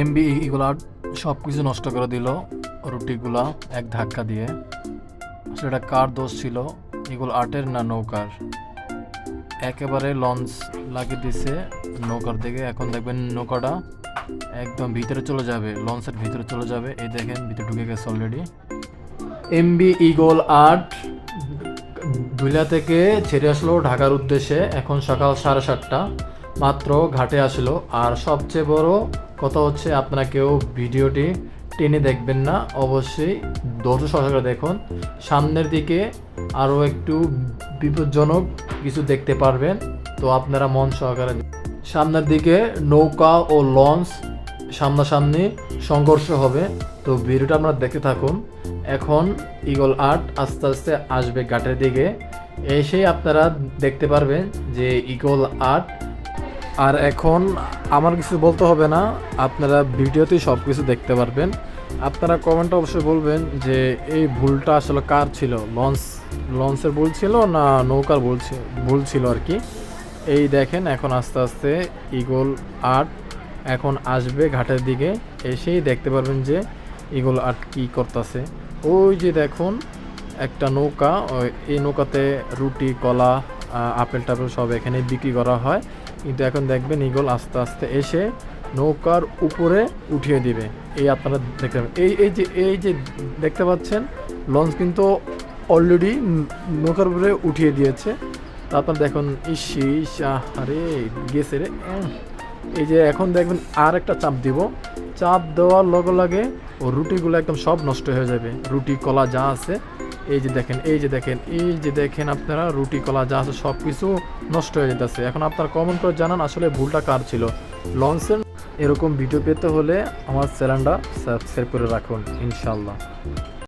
MB এগুলা সব কিছু নষ্ট করে দিল, রুটিগুলা এক ধাক্কা দিয়ে। এটা কার দোষ ছিল? এগুলো আটের না নৌকার? একেবারে লঞ্চ লাগিয়ে দিছে নৌকার দিকে। এখন দেখবেন নৌকাটা একদম ভিতরে চলে যাবে, লঞ্চের ভিতরে চলে যাবে। এই দেখেন, ভিতরে ঢুকে গেছে অলরেডি এমবি ইগল আট দুইলা থেকে ছেড়ে আসলো ঢাকার উদ্দেশ্যে। এখন সকাল সাড়ে সাতটা, মাত্র ঘাটে আসলো। আর সবচেয়ে বড় কথা হচ্ছে আপনারা কেউ ভিডিওটি টেনে দেখবেন না, অবশ্যই ধৈর্য সহকারে দেখুন। সামনের দিকে আরও একটু বিপজ্জনক কিছু দেখতে পারবেন, তো আপনারা মন সহকারে সামনের দিকে নৌকা ও লঞ্চ সামনাসামনি সংঘর্ষ হবে, তো ভিডিওটা আপনারা দেখতে থাকুন। এখন ইগল আর্ট আস্তে আস্তে আসবে ঘাটের দিকে। এসেই আপনারা দেখতে পারবেন যে ইগল আর্ট, আর এখন আমার কিছু বলতে হবে না, আপনারা ভিডিওতেই সব কিছু দেখতে পারবেন। আপনারা কমেন্টে অবশ্যই বলবেন যে এই ভুলটা আসলে কার ছিল? লঞ্চ, লঞ্চের ভুল ছিল না নৌকার ভুল ভুল ছিল আর কি। এই দেখেন, এখন আস্তে আস্তে ইগল আর্ট এখন আসবে ঘাটের দিকে। এসেই দেখতে পারবেন যে ইগল আর্ট কি করতেছে। ওই যে দেখুন, একটা নৌকা এই নৌকাতে রুটি, কলা আপেল টাপেল সব এখানে বিক্রি করা হয়। কিন্তু এখন দেখবেন ইগল আস্তে আস্তে এসে নৌকার উপরে উঠিয়ে দিবে। এই আপনারা দেখতে পাবেন। এই এই যে এই যে দেখতে পাচ্ছেন, লঞ্চ কিন্তু অলরেডি নৌকার উপরে উঠিয়ে দিয়েছে। তারপর দেখুন, ইসি আরে গেছে রে। এই যে এখন দেখবেন আর একটা চাপ দিব। চাপ দেওয়ার লগে লগে ও রুটিগুলো একদম সব নষ্ট হয়ে যাবে। রুটি, কলা যা আছে এই যে দেখেন, এই যে দেখেন, এই যে দেখেন আপনারা, রুটি, কলা যা আছে সব কিছু নষ্ট হয়ে যেতেছে। এখন আপনারা কমেন্ট করে জানান আসলে ভুলটা কার ছিল। লঞ্চের এরকম ভিডিও পেতে হলে আমার চ্যানেলটা সাবস্ক্রাইব করে রাখুন ইনশাল্লাহ